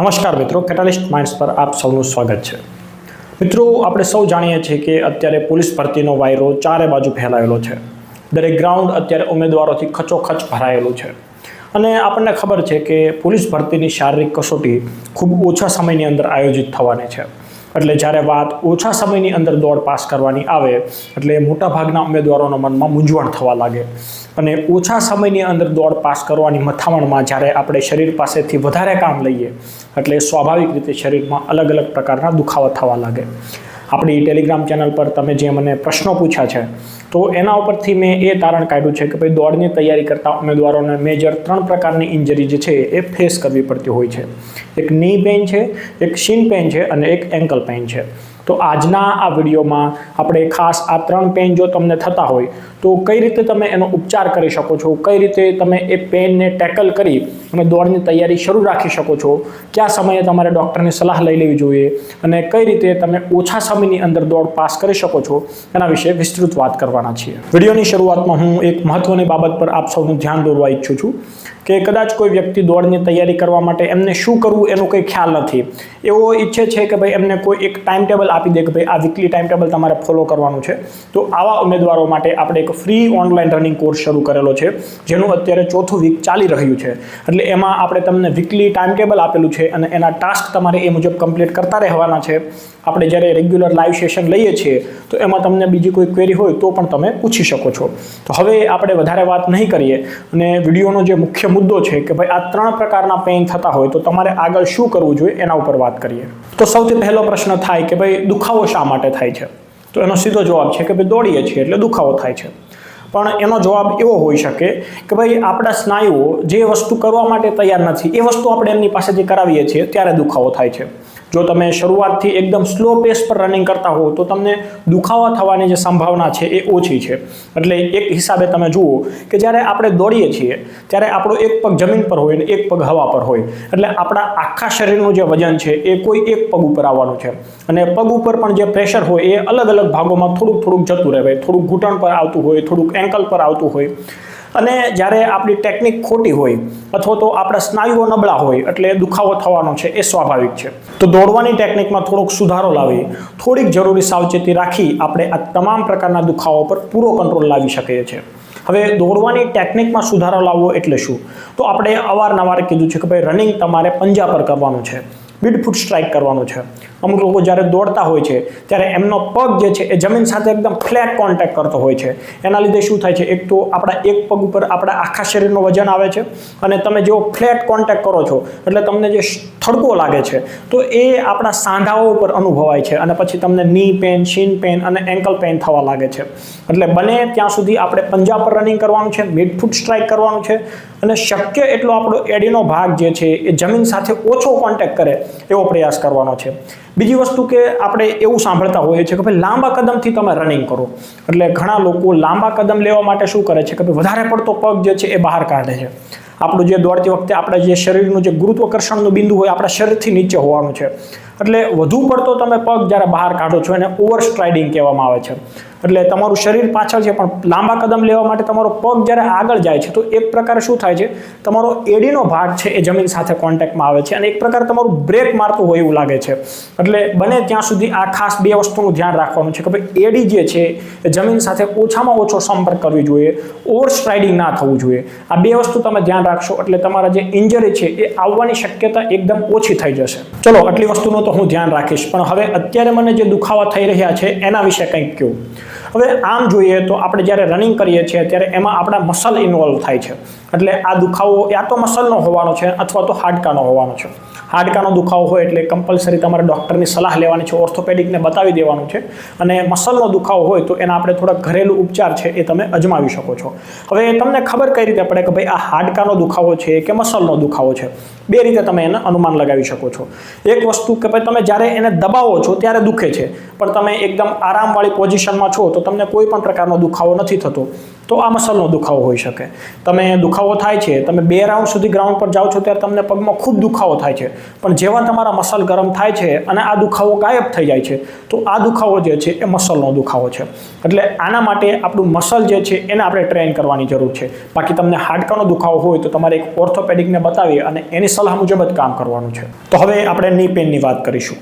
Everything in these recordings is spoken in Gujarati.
નમસ્કાર મિત્રો કેટાલિસ્ટ માઇન્ડ્સ પર આપ સૌનું સ્વાગત છે. મિત્રો, આપણે સૌ જાણીએ છીએ કે અત્યારે પોલીસ ભરતીનો વાયરો ચારે બાજુ ફેલાયેલો છે. દરેક ગ્રાઉન્ડ અત્યારે ઉમેદવારોથી ખચોખચ ભરાયેલું છે. અને આપણને ખબર છે કે પોલીસ ભરતીની શારીરિક કસોટી ખૂબ ઓછા સમયની અંદર આયોજિત થવાની છે. એટલે જ્યારે વાત ઓછા સમયની અંદર દોડ પાસ કરવાની આવે, એટલે મોટાભાગના ઉમેદવારોના મનમાં મૂંઝવણ થવા લાગે. અને ઓછા સમયની અંદર દોડ પાસ કરવાની મથામણમાં જ્યારે આપણે શરીર પાસેથી વધારે કામ લઈએ, એટલે સ્વાભાવિક રીતે શરીરમાં અલગ અલગ પ્રકારના દુખાવા થવા લાગે. આપણી ટેલિગ્રામ ચેનલ પર તમે જે મને પ્રશ્નો પૂછ્યા છે તો એના ઉપરથી મેં એ તારણ કાઢ્યું છે કે ભાઈ દોડની તૈયારી કરતા ઉમેદવારોને મેજર ત્રણ પ્રકારની ઇન્જરી જે છે એ ફેસ કરવી પડતી હોય છે. એક ની પેઇન છે, એક શીન પેઇન છે અને એક એન્કલ પેઇન છે. તો આજના આ વિડીયોમાં આપણે ખાસ આ ત્રણ પેન જો તમને થતા હોય, તો કઈ રીતે તમે એનો ઉપચાર કરી શકો છો? કઈ રીતે તમે એ પેનને ટેકલ કરી અને દોડની તૈયારી શરૂ રાખી શકો છો? કયા સમયે તમારે ડૉક્ટરની સલાહ લઈ લેવી જોઈએ? અને કઈ રીતે તમે ઓછા સમયની અંદર દોડ પાસ કરી શકો છો? એના વિશે વિસ્તૃત વાત કરવાના છીએ. વિડીયોની શરૂઆતમાં હું એક મહત્ત્વની બાબત પર આપ સૌનું ધ્યાન દોરવા ઈચ્છું છું. કે કદાચ કોઈ વ્યક્તિ દોડની તૈયારી કરવા માટે એમને શું કરવું એનો કંઈ ખ્યાલ નથી. એવો ઈચ્છે છે કે ભાઈ એમને કોઈ એક ટાઈમ ટેબલ આપી દે કે ભાઈ આ વીકલી ટાઈમ ટેબલ તમારે ફોલો કરવાનું છે. તો આવા ઉમેદવારો માટે આપણે એક ફ્રી ઓનલાઈન રનિંગ કોર્સ શરૂ કરેલો છે, જેનું અત્યારે ચોથું વીક ચાલી રહ્યું છે. એટલે એમાં આપણે તમને વીકલી ટાઈમ ટેબલ આપેલું છે અને એના ટાસ્ક તમારે એ મુજબ કમ્પ્લીટ કરતા રહેવાના છે. આપણે જ્યારે રેગ્યુલર લાઈવ સેશન લઈએ છીએ, તો એમાં તમને બીજી કોઈ ક્વેરી હોય તો પણ તમે પૂછી શકો છો. તો હવે આપણે વધારે વાત નહીં કરીએ અને વિડીયોનો જે મુખ્ય મુદ્દો છે કે ભાઈ આ ત્રણ પ્રકારના પેઇન થતા હોય તો તમારે આગળ શું કરવું જોઈએ એના ઉપર વાત કરીએ. તો સૌથી પહેલો પ્રશ્ન થાય કે ભાઈ દુખાવો શા માટે થાય છે? તો એનો સીધો જવાબ છે કે ભાઈ દોડીએ છીએ એટલે દુખાવો થાય છે. પણ એનો જવાબ એવો હોઈ શકે કે ભાઈ આપણા સ્નાયુઓ જે વસ્તુ કરવા માટે તૈયાર નથી, એ વસ્તુ આપણે એમની પાસેથી કરાવીએ છીએ ત્યારે દુખાવો થાય છે. જો તમે શરૂઆતથી એકદમ સ્લો પેસ પર રનિંગ કરતા હો તો તમને દુખાવા થવાની જે સંભાવના છે એ ઓછી છે. એટલે એક હિસાબે તમે જુઓ કે જ્યારે આપણે દોડીએ છીએ, ત્યારે આપણો એક પગ જમીન પર હોય ને એક પગ હવા પર હોય. એટલે આપણા આખા શરીરનું જે વજન છે એ કોઈ એક પગ ઉપર આવવાનું છે. અને પગ ઉપર પણ જે પ્રેશર હોય એ અલગ અલગ ભાગોમાં થોડુંક થોડુંક જતું રહે. થોડુંક ઘૂંટણ પર આવતું હોય, થોડુંક એન્કલ પર આવતું હોય. અને જ્યારે આપણી ટેકનિક ખોટી હોય અથવા તો આપણા સ્નાયુઓ નબળા હોય એટલે દુખાવો થવાનો છે એ સ્વાભાવિક છે. તો દોડવાની ટેકનિકમાં થોડોક સુધારો લાવી, થોડીક જરૂરી સાવચેતી રાખી આપણે આ તમામ પ્રકારના દુખાવો પર પૂરો કંટ્રોલ લાવી શકીએ છીએ. હવે દોડવાની ટેકનિકમાં સુધારો લાવવો એટલે શું? તો આપણે અવારનવાર કીધું છે કે ભાઈ રનિંગ તમારે પંજા પર કરવાનું છે. મિડ ફૂટ સ્ટ્રાઇક કરવાનું છે. અમુક લોકો જ્યારે દોડતા હોય છે, ત્યારે એમનો પગ જે છે એ જમીન સાથે એકદમ ફ્લેટ કોન્ટેક્ટ કરતો હોય છે. એના લીધે શું થાય છે? એક તો આપણા એક પગ ઉપર આપણા આખા શરીરનું વજન આવે છે અને તમે જેવો ફ્લેટ કોન્ટેક્ટ કરો છો, એટલે તમને જે થડકો લાગે છે, તો એ આપણા સાંધાઓ ઉપર અનુભવાય છે અને પછી તમને ની પેન શીન પેન અને એન્કલ પેન થવા લાગે છે. એટલે બને ત્યાં સુધી આપણે પંજા પર રનિંગ કરવાનું છે મિડ ફૂટ સ્ટ્રાઇક કરવાનું છે અને શક્ય એટલો આપણો એડીનો ભાગ જે છે એ જમીન સાથે ઓછો કોન્ટેક્ટ કરે એવો પ્રયાસ કરવાનો છે. બીજી વસ્તુ કે આપણે એવું સાંભળતા હોઈએ છીએ કે ભાઈ લાંબા કદમથી તમે રનિંગ કરો. એટલે ઘણા લોકો લાંબા કદમ લેવા માટે શું કરે છે કે ભાઈ વધારે પડતો પગ જે છે એ બહાર કાઢે છે. આપણું જે દોડતી વખતે આપણે જે શરીરનું જે ગુરુત્વાકર્ષણનું બિંદુ હોય, આપણા શરીરથી નીચે હોવાનું છે. એટલે વધુ પડતો તમે પગ જ્યારે બહાર કાઢો છો, એને ઓવર સ્ટ્રાઇડિંગ કહેવામાં આવે છે. એટલે તમારું શરીર પાછળ છે, પણ લાંબા કદમ લેવા માટે તમારો પગ જ્યારે આગળ જાય છે, તો એક પ્રકારે શું થાય છે, તમારો એડીનો ભાગ છે, એ જમીન સાથે કોન્ટેક્ટમાં આવે છે અને એક પ્રકારે તમારું બ્રેક મારતું હોય એવું લાગે છે. એટલે બને ત્યાં સુધી આ ખાસ બે વસ્તુનું ધ્યાન રાખવાનું છે કે ભાઈ એડી જે છે, એ જમીન સાથે ઓછામાં ઓછો સંપર્ક કરવી જોઈએ ઓવર સ્ટ્રાઇડિંગ ના થવું જોઈએ. આ બે વસ્તુ તમે ધ્યાન રાખશો એટલે તમારા જે ઇન્જરી છે એ આવવાની શક્યતા એકદમ ઓછી થઈ જશે. ચલો, આટલી વસ્તુનું તો હું ધ્યાન રાખીશ, પણ હવે અત્યારે મને જે દુખાવા થઈ રહ્યા છે એના વિશે કંઈક કહું. હવે આમ જોઈએ તો આપણે જ્યારે રનિંગ કરીએ છીએ ત્યારે એમાં આપણા મસલ ઇન્વોલ્વ થાય છે. એટલે આ દુખાવો યા તો મસલનો હોવાનો છે અથવા તો હાડકાનો હોવાનો છે. હાડકાનો દુખાવો હોય એટલે કમ્પલસરી તમારે ડૉક્ટરની સલાહ લેવાની છે ઓર્થોપેડિકને બતાવી દેવાનું છે. અને મસલનો દુખાવો હોય તો એના આપણે થોડા ઘરેલું ઉપચાર છે એ તમે અજમાવી શકો છો. હવે તમને ખબર કઈ રીતે પડે કે ભાઈ આ હાડકાનો દુખાવો છે કે મસલનો દુખાવો છે? બે રીતે તમે એને અનુમાન લગાવી શકો છો. એક વસ્તુ કે ભાઈ તમે જ્યારે એને દબાવો છો ત્યારે દુખે છે. પણ તમે એકદમ આરામવાળી પોઝિશનમાં છો તો તમને કોઈ પણ પ્રકારનો દુખાવો નથી થતો. તો આ મસલનો દુખાવો હોઈ શકે. તમે દુખાવો થાય છે, તમે બે રાઉન્ડ સુધી ગ્રાઉન્ડ પર જાઓ છો ત્યારે તમને પગમાં ખૂબ દુખાવો થાય છે. પણ જેવા તમારા મસલ ગરમ થાય છે અને આ દુખાવો ગાયબ થઈ જાય છે, તો આ દુખાવો જે છે એ મસલનો દુખાવો છે. એટલે આના માટે આપણું મસલ જે છે એને આપણે ટ્રેન કરવાની જરૂર છે. બાકી તમને હાડકાનો દુખાવો હોય તો તમારે એક ઓર્થોપેડિકને બતાવી અને એની સલાહ મુજબ જ કામ કરવાનું છે. તો હવે આપણે ની પેનની વાત કરીશું.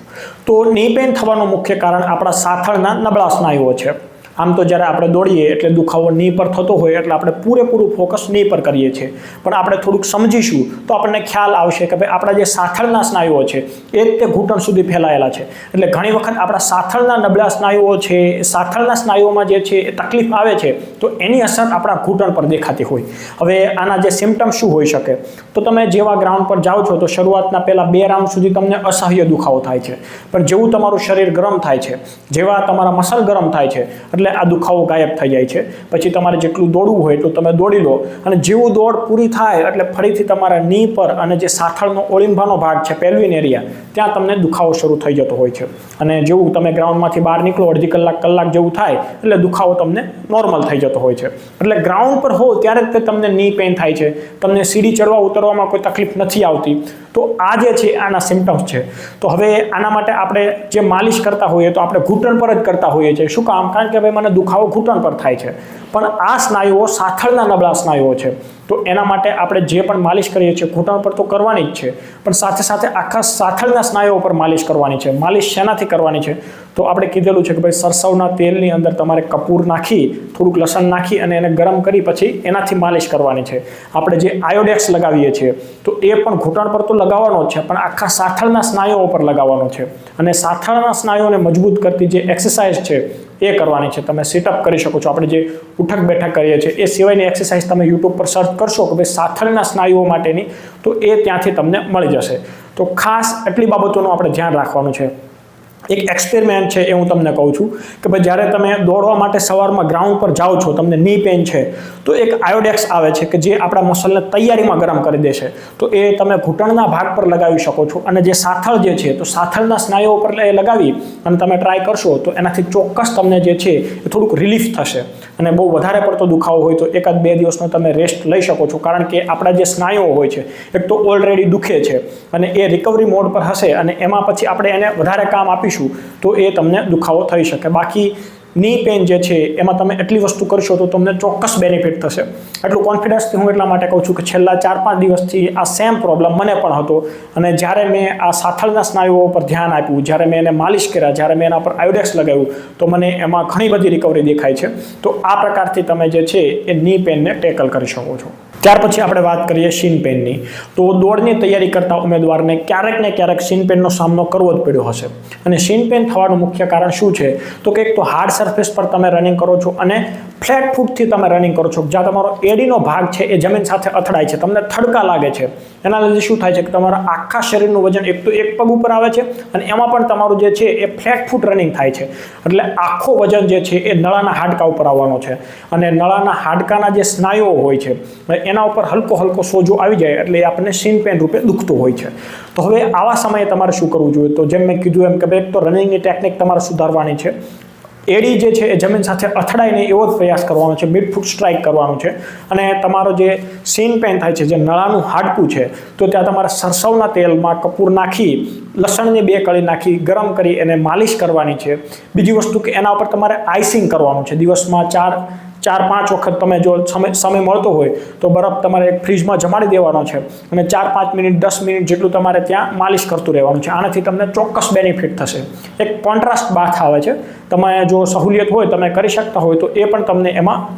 તો ની પેન થવાનું મુખ્ય કારણ આપણા સાથળના નબળા સ્નાયુઓ છે. આમ તો જ્યારે આપણે દોડીએ એટલે દુખાવો ની પર થતો હોય એટલે આપણે પૂરેપૂરું ફોકસની પર કરીએ છીએ. પણ આપણે થોડુંક સમજીશું તો આપણને ખ્યાલ આવશે કે ભાઈ આપણા જે સાથળના સ્નાયુઓ છે, એ જ તે ઘૂંટણ સુધી ફેલાયેલા છે. એટલે ઘણી વખત આપણા સાથળના નબળા સ્નાયુઓ છે સાથળના સ્નાયુઓમાં જે છે, એ તકલીફ આવે છે, તો એની અસર આપણા ઘૂંટણ પર દેખાતી હોય. હવે આના જે સિમ્ટમ શું હોઈ શકે? તો તમે જેવા ગ્રાઉન્ડ પર જાઓ છો, તો શરૂઆતના પહેલાં બે રાઉન્ડ સુધી તમને અસહ્ય દુખાવો થાય છે. પણ જેવું તમારું શરીર ગરમ થાય છે, જેવા તમારા મસલ ગરમ થાય છે, એટલે આ દુખાવો ગાયબ થઈ જાય છે. પછી તમારે જેટલું દોડવું હોય એટલું તમે દોડી લો. અને જેવું દોડ પૂરી થાય એટલે ફરીથી તમારા ની પર અને જે સાથળનો ઓળિંભાનો ભાગ છે, પેલ્વિન એરિયા, ત્યાં તમને દુખાવો શરૂ થઈ જતો હોય છે. અને જેવું તમે ગ્રાઉન્ડમાંથી બહાર નીકળો, અડધી કલાક કલાક જેવું થાય, એટલે દુખાવો તમને નોર્મલ થઈ જતો હોય છે. એટલે ગ્રાઉન્ડ પર હો ત્યારે તે તમને ની પેઇન થાય છે. તમને સીડી ચડવા ઉતરવામાં કોઈ તકલીફ નથી આવતી. તો આ જે છે, આના સિમ્ટમ્સ છે. તો હવે આના માટે આપણે જે માલિશ કરતા હોઈએ તો આપણે ઘૂંટણ પર જ કરતા હોઈએ છીએ. શું કામ? કારણ કે ભાઈ મને દુખાવો ઘૂંટણ પર થાય છે. પણ આ સ્નાયુઓ સાથળના નબળા સ્નાયુઓ છે. તો એના માટે આપણે જે પણ માલિશ કરીએ છીએ, ઘૂંટણ પર તો કરવાની જ છે, પણ સાથે સાથે આખા સાથળના સ્નાયુઓ પર માલિશ કરવાની છે. માલિશ શેનાથી કરવાની છે? તો આપણે કીધેલું છે કે ભાઈ સરસવના તેલની અંદર તમારે કપૂર નાખી, થોડુંક લસણ નાખી અને એને ગરમ કરી પછી એનાથી માલિશ કરવાની છે. આપણે જે આયોડેક્સ લગાવીએ છીએ, તો એ પણ ઘૂંટણ પર તો લગાવવાનો જ છે, પણ આખા સાથળના સ્નાયુઓ પર લગાવવાનો છે. અને સાથળના સ્નાયુઓને મજબૂત કરતી જે એક્સરસાઇઝ છે, એ કરવાની છે. તમે સિટઅપ કરી શકો છો. આપણે જે ઉઠક બેઠક કરીએ છીએ, એ સિવાયની એક્સરસાઇઝ તમે યુટ્યુબ પર સર્ચ કરશો કે ભાઈ સાથળના સ્નાયુઓ માટેની, તો એ ત્યાંથી તમને મળી જશે. તો ખાસ એટલી બાબતોનું આપણે ધ્યાન રાખવાનું છે. એક એક્સપેરિમેન્ટ છે એ હું તમને કહું છું કે ભાઈ જ્યારે તમે દોડવા માટે સવારમાં ગ્રાઉન્ડ પર જાઓ છો, તમને ની પેન છે, તો એક આયોડેક્સ આવે છે કે જે આપણા મસલને તૈયારીમાં ગરમ કરી દેશે. તો એ તમે ઘૂંટણના ભાગ પર લગાવી શકો છો અને જે સાથળ જે છે, તો સાથળના સ્નાયુઓ પર એ લગાવી અને તમે ટ્રાય કરશો તો એનાથી ચોક્કસ તમને જે છે એ થોડુંક રિલીફ થશે. અને બહુ વધારે પડતો દુખાવો હોય તો એકાદ બે દિવસનો તમે રેસ્ટ લઈ શકો છો. કારણ કે આપણા જે સ્નાયુઓ હોય છે, એક તો ઓલરેડી દુખે છે અને એ રિકવરી મોડ પર હશે અને એમાં પછી આપણે એને વધારે કામ આપીશું તો એ તમને દુખાવો થઈ શકે. બાકી ની પેન જે છે, એમાં તમે એટલી વસ્તુ કરશો તો તમને ચોક્કસ બેનિફિટ થશે. એટલું કોન્ફિડન્સથી હું એટલા માટે કહું છું કે છેલ્લા ચાર પાંચ દિવસથી આ સેમ પ્રોબ્લેમ મને પણ હતો. અને જ્યારે મેં આ સાથળના સ્નાયુઓ પર ધ્યાન આપ્યું, જ્યારે મેં એને માલિશ કર્યા, જ્યારે મેં એના પર આયોડેક્સ લગાવ્યું, તો મને એમાં ઘણી બધી રિકવરી દેખાય છે. તો આ પ્રકારથી તમે જે છે, એ ની પેનને ટેકલ કરી શકો છો. ત્યાર પછી આપણે વાત કરીએ શિનપેનની તો દોડની તૈયારી કરતા ઉમેદવારને ક્યારેક ને ક્યારેક શિનપેનનો સામનો કરવો જ પડ્યો હશે. અને શિનપેન થવાનું મુખ્ય કારણ શું છે? તો કે એક તો હાર્ડ સરફેસ પર તમે રનિંગ કરો છો અને ફ્લેટ ફૂટથી તમે રનિંગ કરો છો. જ્યાં તમારો એડીનો ભાગ છે એ જમીન સાથે અથડાય છે. તમને થડકા લાગે છે. એના લીધે શું થાય છે? કે તમારા આખા શરીરનું વજન એક તો એક પગ ઉપર આવે છે અને એમાં પણ તમારું જે છે એ ફ્લેટ ફૂટ રનિંગ થાય છે. એટલે આખો વજન જે છે એ નળાના હાડકા ઉપર આવવાનો છે. અને નળાના હાડકાના જે સ્નાયુઓ હોય છે એના ઉપર હલકો હલકો સોજો આવી જાય એટલે આપણને સીન પેન રૂપે દુખતું હોય છે. તો હવે આવા સમયે તમારે શું કરવું જોઈએ? તો જેમ મેં કીધું એમ કે એક તો રનિંગની ટેકનિક તમારે સુધારવાની છે. એડી જે છે એ જમીન સાથે અથડાઈને એવો જ પ્રયાસ કરવાનો છે. મિડ ફૂટ સ્ટ્રાઇક કરવાનો છે. અને તમારો જે સીન પેન થાય છે, જે નળાનું હાડકું છે, તો ત્યાં તમારે સરસવના તેલમાં કપૂર નાખી, લસણની બે કળી નાખી, ગરમ કરી એને માલિશ કરવાની છે. બીજી વસ્તુ કે એના ઉપર તમારે આઈસિંગ કરવાનું છે. દિવસમાં ચાર ચાર, પાંચ વખત તમે જો સમય સમય મળતો હોય તો બરફ તમારે એક ફ્રીજમાં જમાડી દેવાનો છે અને ચાર, પાંચ મિનિટ, દસ મિનિટ જેટલું તમારે ત્યાં માલિશ કરતું રહેવાનું છે. આનાથી તમને ચોક્કસ બેનિફિટ થશે. એક કોન્ટ્રાસ્ટ બાથ આવે છે. તમે જો સહુલિયત હોય, તમે કરી શકતા હોય તો એ પણ તમને એમાં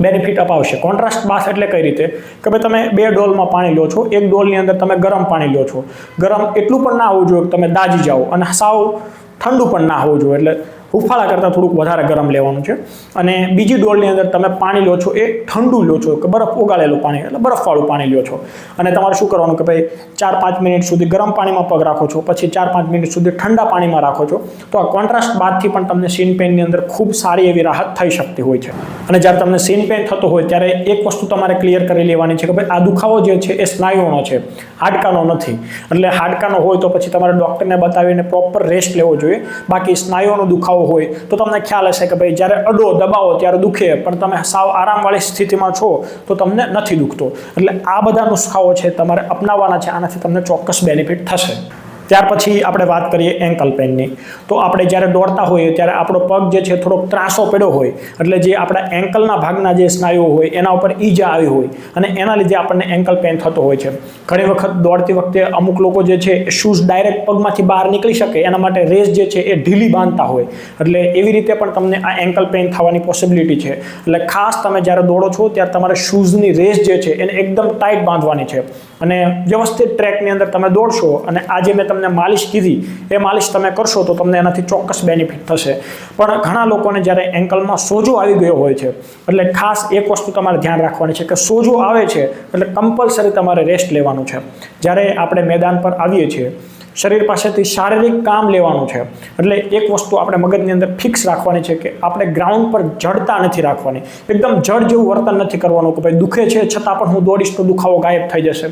બેનિફિટ અપાવશે. કોન્ટ્રાસ્ટ બાથ એટલે કઈ રીતે? કે ભાઈ તમે બે ડોલમાં પાણી લો છો, એક ડોલની અંદર તમે ગરમ પાણી લો છો. ગરમ એટલું પણ ના હોવું જોઈએ કે તમે દાજી જાઓ અને સાવ ઠંડુ પણ ના હોવું જોઈએ. એટલે હુફાળા કરતાં થોડુંક વધારે ગરમ લેવાનું છે. અને બીજી ડોલની અંદર તમે પાણી લો છો એ ઠંડુ લો છો, કે બરફ ઓગાળેલું પાણી, એટલે બરફવાળું પાણી લો છો. અને તમારે શું કરવાનું કે ભાઈ ચાર પાંચ મિનિટ સુધી ગરમ પાણીમાં પગ રાખો છો, પછી ચાર પાંચ મિનિટ સુધી ઠંડા પાણીમાં રાખો છો. તો આ કોન્ટ્રાસ્ટ બાદથી પણ તમને સીન પેનની અંદર ખૂબ સારી એવી રાહત થઈ શકતી હોય છે. અને જ્યારે તમને સીન પેન થતો હોય ત્યારે એક વસ્તુ તમારે ક્લિયર કરી લેવાની છે કે ભાઈ આ દુખાવો જે છે એ સ્નાયુઓનો છે, હાડકાનો નથી. એટલે હાડકાનો હોય તો પછી તમારે ડૉક્ટરને બતાવીને પ્રોપર રેસ્ટ લેવો જોઈએ. બાકી સ્નાયુઓનો દુખાવો હોય, તો તમને ખ્યાલ હશે કે ભાઈ જ્યારે અડો, દબાવો, ત્યારે દુખે. પણ તમે સાવ આરામવાળી સ્થિતિમાં છો, તો તમને નથી દુખતો. એટલે આ બધા નુસ્ખાઓ છે, તમારે અપનાવવાના છે, આનાથી તમને ચોક્કસ બેનિફિટ થશે. ત્યાર પછી આપણે વાત કરીએ એન્કલ પેનની તો આપણે જ્યારે દોડતા હોઈએ ત્યારે આપણો પગ જે છે થોડોક ત્રાસો પડ્યો હોય, એટલે જે આપણા એન્કલના ભાગના જે સ્નાયુઓ હોય, એના ઉપર ઈજા આવી હોય, અને એના લીધે આપણને એન્કલ પેન થતો હોય છે. ઘણી વખત દોડતી વખતે અમુક લોકો જે છે શૂઝ ડાયરેક્ટ પગમાંથી બહાર નીકળી શકે, એના માટે રેસ જે છે એ ઢીલી બાંધતા હોય. એટલે એવી રીતે પણ તમને આ એન્કલ પેન થવાની પોસિબિલિટી છે. એટલે ખાસ તમે જ્યારે દોડો છો ત્યારે તમારે શૂઝની રેસ જે છે એને એકદમ ટાઈટ બાંધવાની છે. અને વ્યવસ્થિત ટ્રેકની અંદર તમે દોડશો, અને આજે મેં તમને માલિશ કીધી, એ માલિશ તમે કરશો તો તમને એનાથી ચોક્કસ બેનિફિટ થશે. પણ ઘણા લોકોને જ્યારે એન્કલમાં સોજો આવી ગયો હોય છે, એટલે ખાસ એક વસ્તુ તમારે ધ્યાન રાખવાની છે કે સોજો આવે છે, એટલે કમ્પલસરી તમારે રેસ્ટ લેવાનું છે. જ્યારે આપણે મેદાન પર આવીએ છીએ, શરીર પાસેથી શારીરિક કામ લેવાનું છે, એટલે એક વસ્તુ આપણે મગજની અંદર ફિક્સ રાખવાની છે કે આપણે ગ્રાઉન્ડ પર જડતા નથી રાખવાની. એકદમ જડ જેવું વર્તન નથી કરવાનું કે ભાઈ દુખે છે, છતાં પણ હું દોડીશ તો દુખાવો ગાયબ થઈ જશે.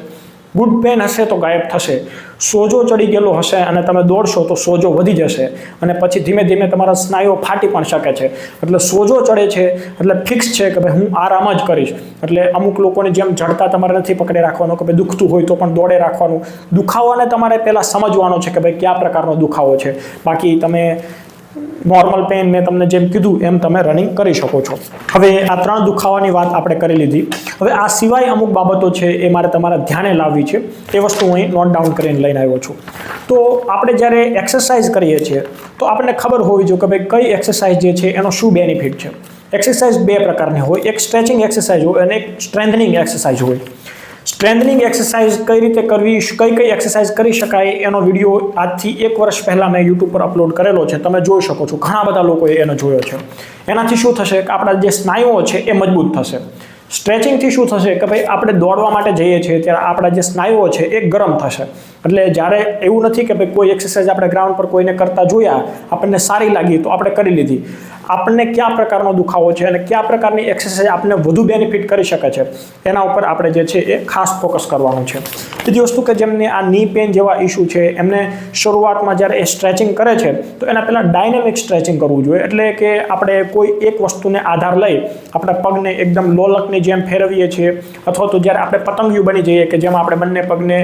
ગુડ પેન હશે તો ગાયબ થશે. સોજો ચડી ગયેલો હશે અને તમે દોડશો તો સોજો વધી જશે. અને પછી ધીમે ધીમે તમારા સ્નાયુઓ ફાટી પણ શકે છે. એટલે સોજો ચડે છે, એટલે ફિક્સ છે કે ભાઈ હું આરામ જ કરીશ. એટલે અમુક લોકોની જેમ જડતા તમારે નથી પકડી રાખવાનું કે ભાઈ દુખતું હોય તો પણ દોડે રાખવાનું. દુખાવાને તમારે પહેલાં સમજવાનો છે કે ભાઈ કયા પ્રકારનો દુખાવો છે. બાકી તમે નોર્મલ પેન મેં તમને જેમ કીધું, એમ તમે રનિંગ કરી શકો છો. હવે આ ત્રણ દુખાવાની વાત આપણે કરી લીધી. હવે આ સિવાય અમુક બાબતો છે, એ મારે તમારા ધ્યાને લાવવી છે. એ વસ્તુ હું અહીં નોટ ડાઉન કરીને લઈને આવ્યો છું. તો આપણે જ્યારે એક્સરસાઇઝ કરીએ છીએ, તો આપણને ખબર હોવી જોઈએ કે ભાઈ કઈ એક્સરસાઇઝ જે છે, એનો શું બેનિફિટ છે. એક્સરસાઇઝ બે પ્રકારની હોય. એક સ્ટ્રેચિંગ એક્સરસાઇઝ હોય અને એક સ્ટ્રેન્થનિંગ એક્સરસાઇઝ હોય. સ્ટ્રેન્થનિંગ એક્સરસાઇઝ કઈ રીતે કરવી કઈ કઈ એક્સરસાઇઝ કરી શકાય, એનો વીડિયો આજથી એક વર્ષ પહેલાં મેં યુટ્યુબ પર અપલોડ કરેલો છે. તમે જોઈ શકો છો, ઘણા બધા લોકોએ એનો જોયો છે. એનાથી શું થશે કે આપણા જે સ્નાયુઓ છે એ મજબૂત થશે. સ્ટ્રેચિંગથી શું થશે કે ભાઈ આપણે દોડવા માટે જઈએ છીએ, ત્યારે આપણા જે સ્નાયુઓ છે એ ગરમ થશે. એટલે જ્યારે એવું નથી કે ભાઈ કોઈ એક્સરસાઇઝ આપણે ગ્રાઉન્ડ પર કોઈને કરતા જોયા, આપણને સારી લાગી તો આપણે કરી લીધી. આપણને કયા પ્રકારનો દુખાવો છે અને કયા પ્રકારની એક્સરસાઇઝ આપણને વધુ બેનિફિટ કરી શકે છે? એના ઉપર આપણે જે છે એ ખાસ ફોકસ કરવાનું છે. બીજી વસ્તુ કે જેમને આ ની પેન જેવા ઇસ્યુ છે, એમને શરૂઆતમાં જ્યારે એ સ્ટ્રેચિંગ કરે છે, તો એના પહેલાં ડાયનેમિક સ્ટ્રેચિંગ કરવું જોઈએ. એટલે કે આપણે કોઈ એક વસ્તુને આધાર લઈ આપણા પગને એકદમ લોલકની જેમ ફેરવીએ છીએ, અથવા તો જ્યારે આપણે પતંગિયું બની જઈએ કે જેમાં આપણે બંને પગને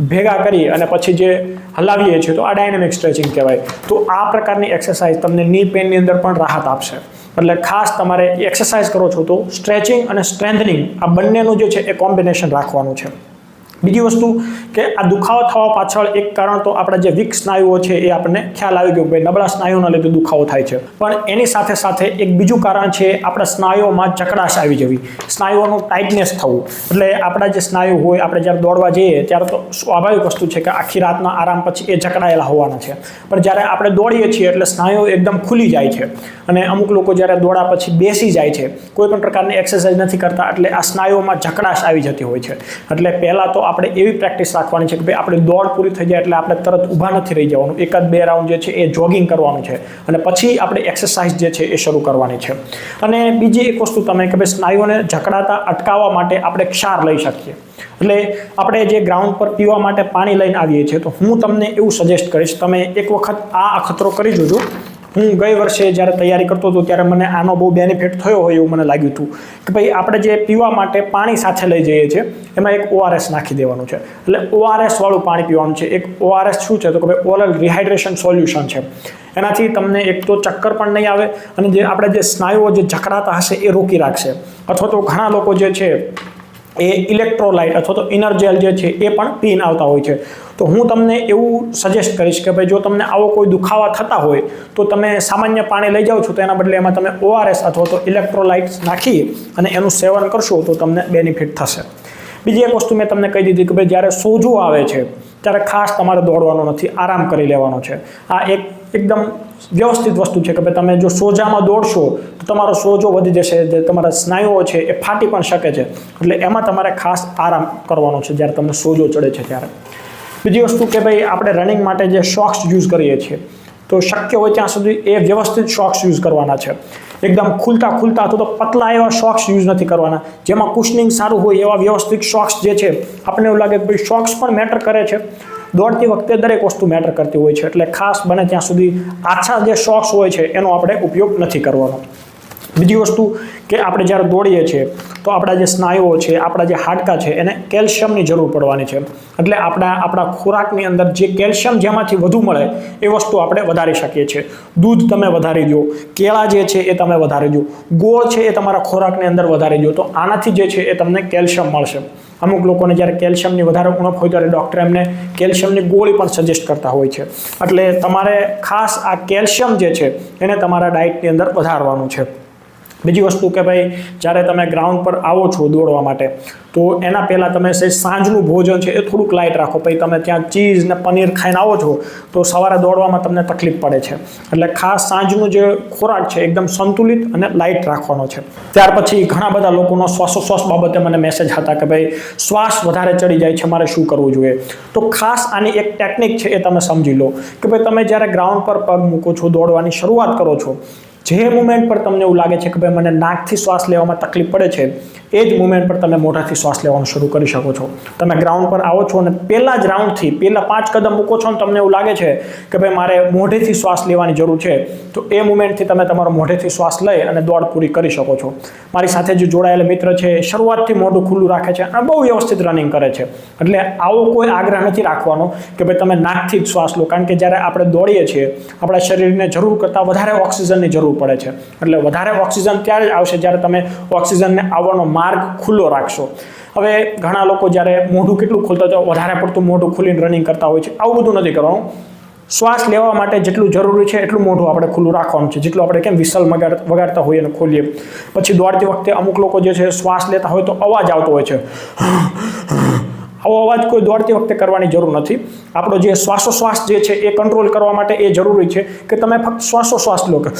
ભેગા કરી અને પછી જે હલાવીએ છીએ, તો આ ડાયનેમિક સ્ટ્રેચિંગ કહેવાય. તો આ પ્રકારની એક્સરસાઇઝ તમને ની પેનની અંદર પણ રાહત આપશે. એટલે ખાસ તમારે એક્સરસાઇઝ કરો છો તો સ્ટ્રેચિંગ અને સ્ટ્રેન્થનિંગ આ બંનેનું જે છે, એ કોમ્બિનેશન રાખવાનું છે. બીજી વસ્તુ કે આ દુખાવો થવા પાછળ એક કારણ તો આપણા જે વીક સ્નાયુઓ છે એ આપણને ખ્યાલ આવી ગયો કે નબળા સ્નાયુઓના લીધે દુખાવો થાય છે. પણ એની સાથે સાથે એક બીજું કારણ છે આપણા સ્નાયુઓમાં જકડાશ આવી જવી. સ્નાયુઓનું ટાઇટનેસ થવું. એટલે આપણા જે સ્નાયુ હોય, આપણે જ્યારે દોડવા જઈએ ત્યારે તો સ્વાભાવિક વસ્તુ છે કે આખી રાતના આરામ પછી એ જકડાયેલા હોવાના છે. પણ જ્યારે આપણે દોડીએ છીએ એટલે સ્નાયુઓ એકદમ ખુલી જાય છે. અને અમુક લોકો જ્યારે દોડા પછી બેસી જાય છે, કોઈ પણ પ્રકારની એક્સરસાઇઝ નથી કરતા એટલે આ સ્નાયુઓમાં જકડાશ આવી જતી હોય છે. એટલે પહેલાં તો આપણે એવી પ્રેક્ટિસ રાખવાની છે કે ભાઈ આપણે દોડ પૂરી થઈ જાય એટલે આપણે તરત ઊભા નથી રહી જવાનું. એકાદ બે રાઉન્ડ જે છે એ જોગિંગ કરવાનું છે અને પછી આપણે એક્સરસાઇઝ જે છે એ શરૂ કરવાની છે. અને બીજી એક વસ્તુ તમે કે ભાઈ સ્નાયુઓને જકડાતા અટકાવવા માટે આપણે ક્ષાર લઈ શકીએ. એટલે આપણે જે ગ્રાઉન્ડ પર પીવા માટે પાણી લઈને આવીએ છીએ, તો હું તમને એવું સજેસ્ટ કરીશ, તમે એક વખત આ અખતરો કરી જોજો. હું ગઈ વર્ષે જ્યારે તૈયારી કરતો હતો ત્યારે મને આનો બહુ બેનિફિટ થયો હોય એવું મને લાગ્યું હતું કે ભાઈ આપણે જે પીવા માટે પાણી સાથે લઈ જઈએ છીએ, એમાં એક ઓઆરએસ નાખી દેવાનું છે. એટલે ઓઆરએસ વાળું પાણી પીવાનું છે. એક ઓઆરએસ શું છે? તો કે ભાઈ ઓરલ રિહાઇડ્રેશન સોલ્યુશન છે. એનાથી તમને એક તો ચક્કર પણ નહીં આવે અને જે આપણે જે સ્નાયુઓ જે જકડાતા હશે એ રોકી રાખશે. અથવા તો ઘણા લોકો જે છે એ ઇલેક્ટ્રોલાઇટ અથવા તો ઇનર્જેલ જે છે એ પણ પીને આવતા હોય છે. તો હું તમને એવું સજેસ્ટ કરીશ કે ભાઈ જો તમને આવો કોઈ દુખાવા થતા હોય, તો તમે સામાન્ય પાણી લઈ જાઓ છો તો એના બદલે એમાં તમે ઓઆરએસ અથવા તો ઇલેક્ટ્રોલાઇટ્સ નાખી અને એનું સેવન કરશો તો તમને બેનિફિટ થશે. બીજી એક વસ્તુ મેં તમને કહી દીધી કે ભાઈ જ્યારે સોજો આવે છે, ત્યારે ખાસ તમારે દોડવાનો નથી, આરામ કરી લેવાનો છે. આ એક એકદમ વ્યવસ્થિત વસ્તુ છે કે ભાઈ તમે જો સોજામાં દોડશો, તો તમારો સોજો વધી જશે, જે તમારા સ્નાયુઓ છે એ ફાટી પણ શકે છે. એટલે એમાં તમારે ખાસ આરામ કરવાનો છે જ્યારે તમને સોજો ચડે છે ત્યારે. બીજી વસ્તુ કે ભાઈ આપણે રનિંગ માટે જે શોક્સ યુઝ કરીએ છીએ તો શક્ય હોય ત્યાં સુધી એ વ્યવસ્થિત શોક્સ યુઝ કરવાના છે. એકદમ ખુલતા ખુલતા અથવા તો પતલા એવા શોક્સ યુઝ નથી કરવાના. જેમાં કુશનિંગ સારું હોય એવા વ્યવસ્થિત શોક્સ જે છે, આપણને એવું લાગે કે ભાઈ શોક્સ પણ મેટર કરે છે. દોડતી વખતે દરેક વસ્તુ મેટર કરતી હોય છે. એટલે ખાસ બને ત્યાં સુધી આછા જે શોક્સ હોય છે, એનો આપણે ઉપયોગ નથી કરવાનો. બીજી વસ્તુ કે આપણે જ્યારે દોડીએ છીએ, તો આપણા જે સ્નાયુઓ છે, આપણા જે હાડકાં છે, એને કેલ્શિયમની જરૂર પડવાની છે. એટલે આપણા આપણા ખોરાકની અંદર જે કેલ્શિયમ જેમાંથી વધુ મળે, એ વસ્તુ આપણે વધારી શકીએ છીએ. દૂધ તમે વધારી દો, કેળા જે છે, એ તમે વધારી દો. ગોળ છે, એ તમારા ખોરાકની અંદર વધારી દો, તો આનાથી જે છે, એ તમને કેલ્શિયમ મળશે. અમુક લોકોને જ્યારે કેલ્શિયમની વધારે ઉણપ હોય, ત્યારે ડૉક્ટર એમને કેલ્શિયમની ગોળી પણ સજેસ્ટ કરતા હોય છે. એટલે તમારે ખાસ આ કેલ્શિયમ જે છે, એને તમારા ડાયટની અંદર વધારવાનું છે. બીજી વસ્તુ કે ભાઈ, જ્યારે તમે ગ્રાઉન્ડ પર આવો છો દોડવા માટે, તો એના પહેલાં તમે સહેજ સાંજનું ભોજન છે એ થોડુંક લાઇટ રાખો. પછી તમે ત્યાં ચીઝ ને પનીર ખાઈને આવો છો, તો સવારે દોડવામાં તમને તકલીફ પડે છે. એટલે ખાસ સાંજનું જે ખોરાક છે એકદમ સંતુલિત અને લાઇટ રાખવાનો છે. ત્યાર પછી ઘણા બધા લોકોનો શ્વાસોશ્વાસ બાબતે મને મેસેજ હતા કે ભાઈ, શ્વાસ વધારે ચડી જાય છે, મારે શું કરવું જોઈએ? તો ખાસ આની એક ટેકનિક છે એ તમે સમજી લો. કે ભાઈ, તમે જ્યારે ગ્રાઉન્ડ પર પગ મૂકો છો, દોડવાની શરૂઆત કરો છો જે મુમેન્ટ પર તમને એવું લાગે છે કે ભાઈ મને નાકથી શ્વાસ લેવામાં તકલીફ પડે છે એ જ મુમેન્ટ પર તમે મોઢાથી શ્વાસ લેવાનું શરૂ કરી શકો છો. તમે ગ્રાઉન્ડ પર આવો છો અને પહેલાં જ રાઉન્ડથી પહેલાં પાંચ કદમ મૂકો છો અને તમને એવું લાગે છે કે ભાઈ મારે મોઢેથી શ્વાસ લેવાની જરૂર છે, તો એ મુમેન્ટથી તમે તમારો મોઢેથી શ્વાસ લઈ અને દોડ પૂરી કરી શકો છો. મારી સાથે જે જોડાયેલા મિત્ર છે, એ શરૂઆતથી મોઢું ખુલ્લું રાખે છે અને બહુ વ્યવસ્થિત રનિંગ કરે છે. એટલે આવો કોઈ આગ્રહ નથી રાખવાનો કે ભાઈ તમે નાકથી જ શ્વાસ લો, કારણ કે જ્યારે આપણે દોડીએ છીએ, આપણા શરીરને જરૂર કરતાં વધારે ઓક્સિજનની જરૂર પડે છે. એટલે વધારે ઓક્સિજન ત્યારે જ આવશે જ્યારે તમે ઓક્સિજનને આવવાનો માર્ગ ખુલ્લો રાખશો. હવે ઘણા લોકો જ્યારે મોઢું કેટલું ખોલતા હોય વધારે પડતું મોઢું ખુલીને રનિંગ કરતા હોય છે. આવું બધું નથી કરવાનું. શ્વાસ લેવા માટે જેટલું જરૂરી છે એટલું મોઢું આપણે ખુલ્લું રાખવાનું છે. જેટલું આપણે કેમ વિસલ વગાડ, વગાડતા હોઈએ અને ખોલીએ. પછી દોડતી વખતે અમુક લોકો જે છે શ્વાસ લેતા હોય તો અવાજ આવતો હોય છે. આવો અવાજ કોઈ દોડતી વખતે કરવાની જરૂર નથી. આપણો જે શ્વાસોશ્વાસ જે છે એ કંટ્રોલ કરવા માટે એ જરૂરી છે કે તમે ફક્ત શ્વાસોશ્વાસ લો કે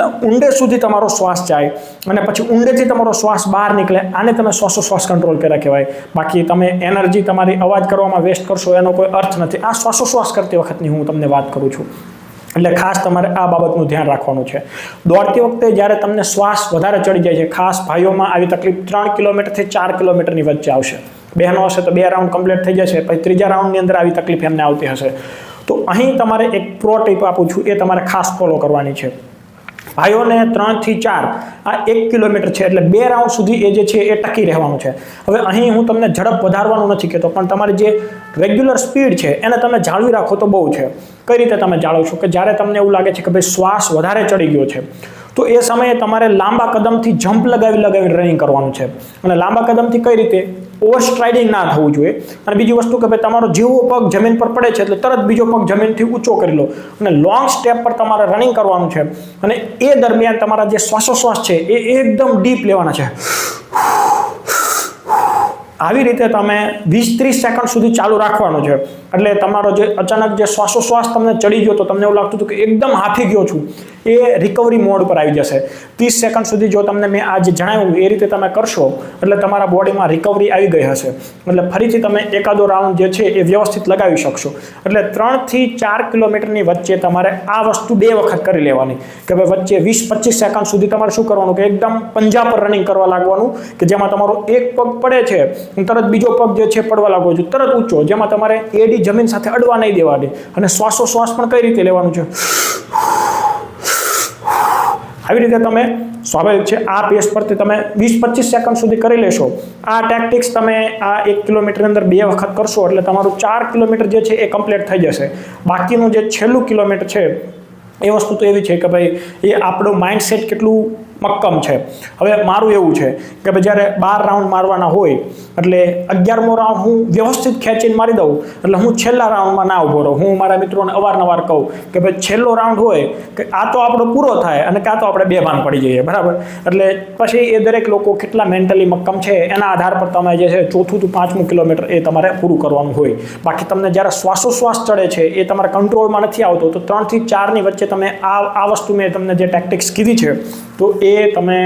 એટલે ઊંડે સુધી તમારો શ્વાસ જાય અને પછી ઊંડેથી તમારો શ્વાસ બહાર નીકળે, આને તમે શ્વાસોશ્વાસ કંટ્રોલ કર્યા કહેવાય. બાકી તમે એનર્જી તમારી અવાજ કરવામાં વેસ્ટ કરશો એનો કોઈ અર્થ નથી. આ શ્વાસોશ્વાસ કરતી વખતની હું તમને વાત કરું છું. એટલે ખાસ તમારે આ બાબતનું ધ્યાન રાખવાનું છે. દોડતી વખતે જ્યારે તમને શ્વાસ વધારે ચડી જાય છે, ખાસ ભાઈઓમાં આવી તકલીફ ત્રણ કિલોમીટરથી ચાર કિલોમીટરની વચ્ચે આવશે. બહેનો હશે તો બે રાઉન્ડ કમ્પ્લીટ થઈ જશે, પછી ત્રીજા રાઉન્ડની અંદર આવી તકલીફ એમને આવતી હશે. તો અહીં તમારે એક પ્રો ટીપ આપું છું, એ તમારે ખાસ ફોલો કરવાની છે. ભાઈઓને ત્રણથી ચાર. આ એક કિલોમીટર છે એટલે બે રાઉન્ડ સુધી એ જે છે એ ટકી રહેવાનું છે. હવે અહીં હું તમને ઝડપ વધારવાનું નથી કહેતો, પણ તમારી જે રેગ્યુલર સ્પીડ છે એને તમે જાળવી રાખો તો બહુ છે. કઈ રીતે તમે જાળવશો કે જ્યારે તમને એવું લાગે છે કે ભાઈ શ્વાસ વધારે ચડી ગયો છે, તો એ સમયે તમારે લાંબા કદમથી જમ્પ લગાવી લગાવી રનિંગ કરવાનું છે. અને લાંબા કદમથી કઈ રીતે? ઓવર સ્ટ્રાઇડિંગ ના થવું જોઈએ. અને બીજી વસ્તુ કે ભાઈ તમારો જેવો પગ જમીન પર પડે છે એટલે તરત બીજો પગ જમીનથી ઊંચો કરી લો. અને લોંગ સ્ટેપ પર તમારે રનિંગ કરવાનું છે. અને એ દરમિયાન તમારા જે શ્વાસોશ્વાસ છે એ એકદમ ડીપ લેવાના છે. આવી રીતે તમે વીસ ત્રીસ સેકન્ડ સુધી ચાલુ રાખવાનું છે. એટલે તમારો જે અચાનક જે શ્વાસોશ્વાસ તમને ચડી ગયો તો તમને એવું લાગતું હતું કે એકદમ હાથી ગયો છું. એ રિકવરી મોડ પર આવી જશે. ત્રીસ સેકન્ડ સુધી જો તમને મેં આજે જણાવ્યું એ રીતે તમે કરશો, એટલે તમારા બોડીમાં રિકવરી આવી ગઈ હશે. એટલે ફરીથી તમે એકાદો રાઉન્ડ જે છે એ વ્યવસ્થિત લગાવી શકશો. એટલે ત્રણથી ચાર કિલોમીટરની વચ્ચે તમારે આ વસ્તુ બે વખત કરી લેવાની. કે ભાઈ વચ્ચે વીસ પચીસ સેકન્ડ સુધી તમારે શું કરવાનું? કે એકદમ પંજા પર રનિંગ કરવા લાગવાનું, કે જેમાં તમારો એક પગ પડે છે તરત બીજો પગ જે છે પડવા લાગવો છો તરત ઊંચો, જેમાં તમારે એડી જમીન સાથે અડવા નહીં દેવાની અને શ્વાસોશ્વાસ પણ કઈ રીતે લેવાનું છે? આવી રીતે તમે સ્વાભાવિક છે, આ પેસ પરથી તમે વીસ પચીસ સેકન્ડ સુધી કરી લેશો. આ ટેક્ટિક્સ તમે આ એક કિલોમીટર અંદર બે વખત કરશો એટલે તમારું ચાર કિલોમીટર જે છે એ કમ્પ્લીટ થઈ જશે. બાકીનું જે છેલ્લું કિલોમીટર છે, એ વસ્તુ તો એવી છે કે ભાઈ, એ આપણું માઇન્ડસેટ કેટલું મક્કમ છે. હવે મારું એવું છે કે ભાઈ જ્યારે બાર રાઉન્ડ મારવાના હોય, એટલે અગિયારમો રાઉન્ડ હું વ્યવસ્થિત ખેંચીને મારી દઉં, એટલે હું છેલ્લા રાઉન્ડમાં ના ઊભો રહું. હું મારા મિત્રોને અવારનવાર કહું કે ભાઈ છેલ્લો રાઉન્ડ હોય કે આ તો આપણો પૂરો થાય અને કાં તો આપણે બે ભાન પડી જઈએ, બરાબર? એટલે પછી એ દરેક લોકો કેટલા મેન્ટલી મક્કમ છે, એના આધાર પર તમે જે છે ચોથું થી પાંચમું કિલોમીટર એ તમારે પૂરું કરવાનું હોય. બાકી તમને જ્યારે શ્વાસોશ્વાસ ચડે છે, એ તમારા કંટ્રોલમાં નથી આવતો, તો ત્રણથી ચારની વચ્ચે તમે આ આ વસ્તુ મેં તમને જે ટેક્ટિક્સ કીધી છે, તો એ તમે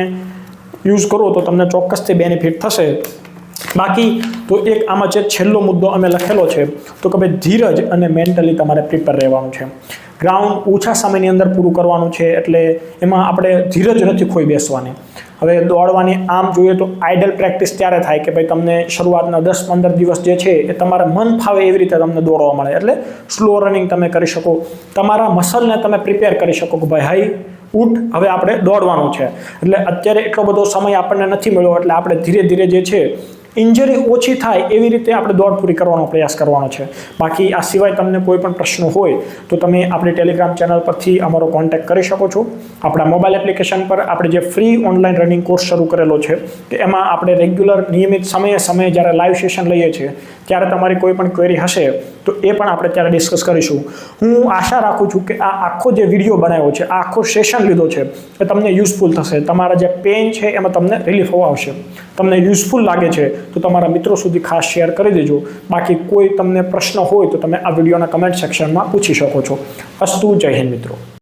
યુઝ કરો તો તમને ચોક્કસથી બેનિફિટ થશે. બાકી તો એક આમાં જે છેલ્લો મુદ્દો અમે લખેલો છે, તો કે ભાઈ ધીરજ અને મેન્ટલી તમારે પ્રિપેર રહેવાનું છે. ગ્રાઉન્ડ ઓછા સમયની અંદર પૂરું કરવાનું છે, એટલે એમાં આપણે ધીરજ નથી ખોઈ બેસવાની. હવે દોડવાની આમ જોઈએ તો આઈડલ પ્રેક્ટિસ ત્યારે થાય કે ભાઈ તમને શરૂઆતના દસ પંદર દિવસ જે છે, એ તમારા મન ફાવે એવી રીતે તમને દોડવા મળે. એટલે સ્લો રનિંગ તમે કરી શકો. તમારા મસલને તમે પ્રિપેર કરી શકો કે ભાઈ હાઈ ઉઠ હવે આપણે દોડવાનું છે. એટલે અત્યારે એટલો બધો સમય આપણને નથી મળ્યો, એટલે આપણે ધીરે ધીરે જે છે ઇન્જરી ઓછી થાય એવી રીતે આપણે દોડ પૂરી કરવાનો પ્રયાસ કરવાનો છે. બાકી આ સિવાય તમને કોઈ પણ પ્રશ્ન હોય, તો તમે આપણી ટેલિગ્રામ ચેનલ પરથી અમારો કોન્ટેક્ટ કરી શકો છો. આપણા મોબાઈલ એપ્લિકેશન પર આપણે જે ફ્રી ઓનલાઈન રનિંગ કોર્સ શરૂ કરેલો છે, કે એમાં આપણે રેગ્યુલર નિયમિત સમયે સમયે જ્યારે લાઈવ સેશન લઈએ છીએ, ત્યારે તમારી કોઈ પણ ક્વેરી હશે તો એ પણ આપણે ત્યારે ડિસ્કસ કરીશું. હું આશા રાખું છું કે આ આખો જે વીડિયો બનાવ્યો છે, આ આખો સેશન લીધો છે, એ તમને યુઝફુલ થશે. તમારા જે પેન છે, એમાં તમને રિલીફ આવશે. તમને યુઝફુલ લાગે છે, તો તમારા મિત્રો સુધી ખાસ શેર કરી દેજો. બાકી કોઈ તમને પ્રશ્ન હોય, તો તમે આ વિડીયોના કમેન્ટ સેક્શનમાં પૂછી શકો છો. અસ્તુ, જય હિન્દ મિત્રો.